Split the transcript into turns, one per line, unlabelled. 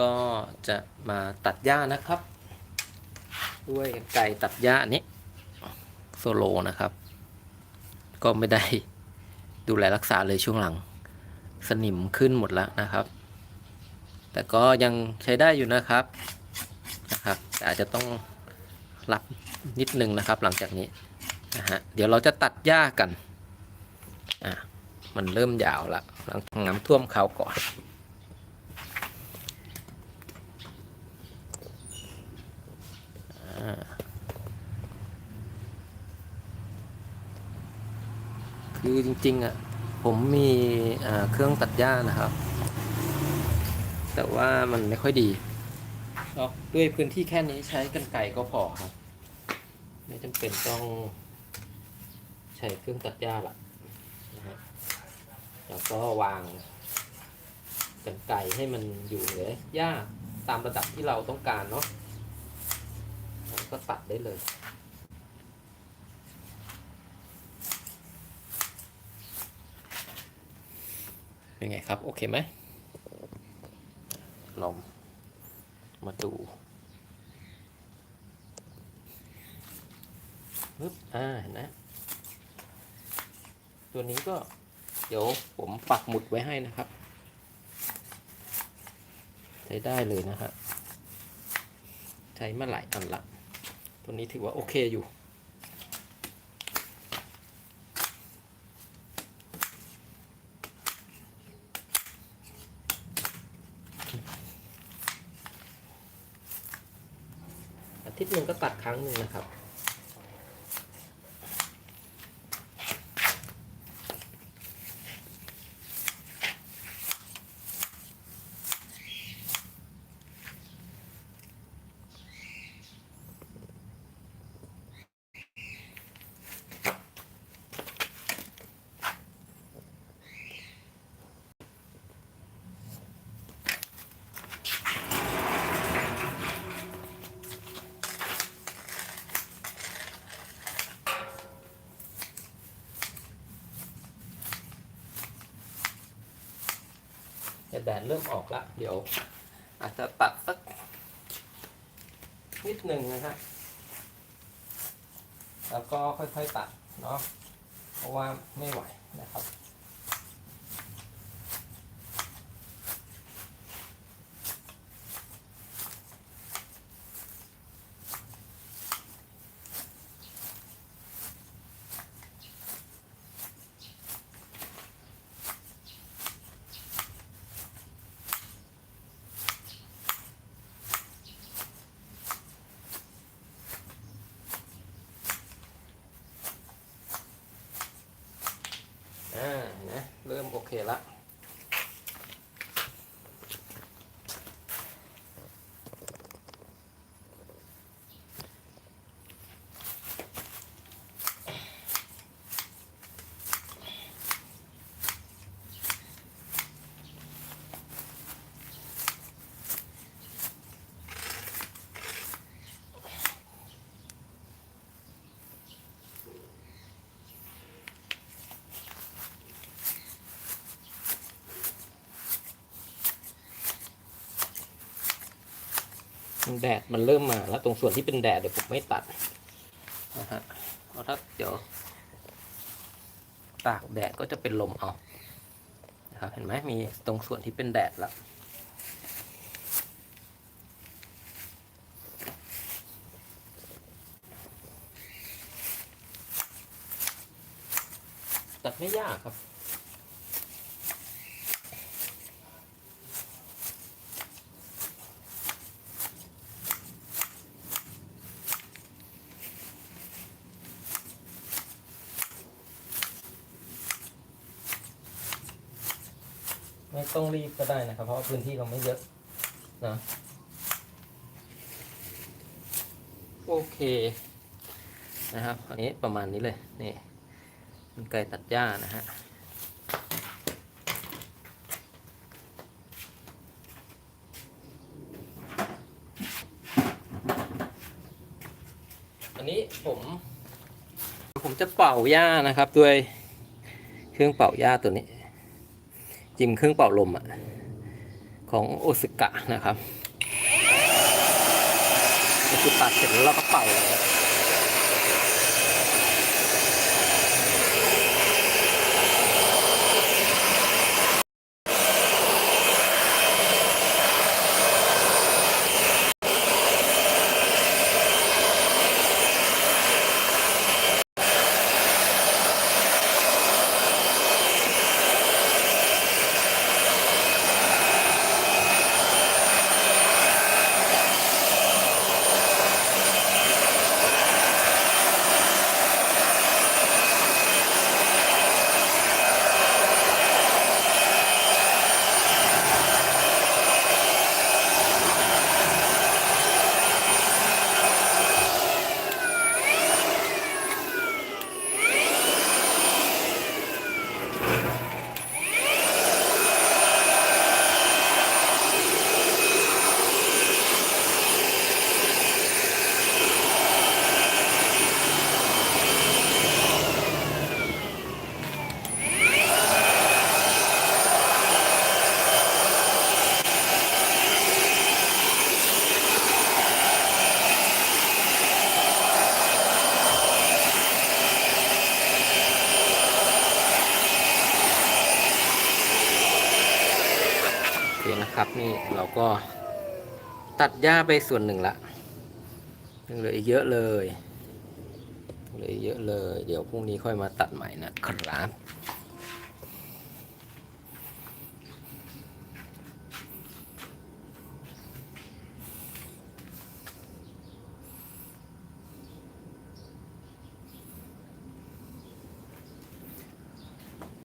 ก็จะมาตัดหญ้านะครับ ด้วยกรรไก่ตัดหญ้านี้โซโลนะครับ ก็ไม่ได้ดูแลรักษาเลยช่วงหลัง สนิมขึ้นหมดแล้วนะครับ แต่ก็ยังใช้ได้อยู่นะครับนะครับแต่อาจจะต้องรับนิดนึงนะครับ หลังจากนี้นะฮะเดี๋ยวเราจะตัดหญ้ากันอะมันเริ่มยาวละหลังน้ำท่วมเขาวก่อน คือจริงๆอะผมมีเครื่องตัดหญ้านะครับ แต่ว่ามันไม่ค่อยดีเนาะด้วยพื้นที่แค่นี้ใช้กันไก่ก็พอครับ ไม่จำเป็นต้องใช้เครื่องตัดหญ้าละนะฮะแล้วก็วางกันไก่ให้มันอยู่เลยหญ้าตามระดับที่เราต้องการเนาะก็ตัดได้เลย เป็นไงครับ โอเคไหมลองมาดูปึ๊บอ่าเห็นนะ ตัวนี้ก็เดี๋ยวผมปักหมุดไว้ให้นะครับ ใช้ได้เลยนะฮะใช้มาหลายอันละ ตัวนี้ถือว่าโอเคอยู่ ทิศหนึ่งก็ตัดครั้งหนึ่งนะครับ แต่แดดเริ่มออกละเดี๋ยว อาจจะตัดสักนิดหนึ่งนะฮะแล้วก็ค่อยๆตัดเนาะเพราะว่าไม่ไหวนะครับ อ่านะเริ่มโอเคละ แดดมันเริ่มมาแล้วตรงส่วนที่เป็นแดดเดี๋ยวผมไม่ตัดนะฮะเพราะถ้าเดี๋ยว ตากแดดก็จะเป็นลมเอานะครับเห็นไหมมีตรงส่วนที่เป็นแดดแล้วตัดไม่ยากครับ ไม่ต้องรีบก็ได้นะครับ เพราะว่าพื้นที่เราไม่เยอะนะโอเคนะครับ อันนี้ประมาณนี้เลยนี่มันไก่ตัดหญ้านะฮะอันนี้ผมผมจะเป่าหญ้านะครับด้วยเครื่องเป่าหญ้าตัวนี้ จิ้มเครื่องเป่าลมอะของโอซึกะนะครับก็คือตัดเสร็จแล้วเราก็เป่าเลย นะครับ นี่เราก็ตัดหญ้าไปส่วนหนึ่งละยังเหลืออีกเยอะเลยเหลืออีกเยอะเลย เดี๋ยวพรุ่งนี้ค่อยมาตัดใหม่นะครับ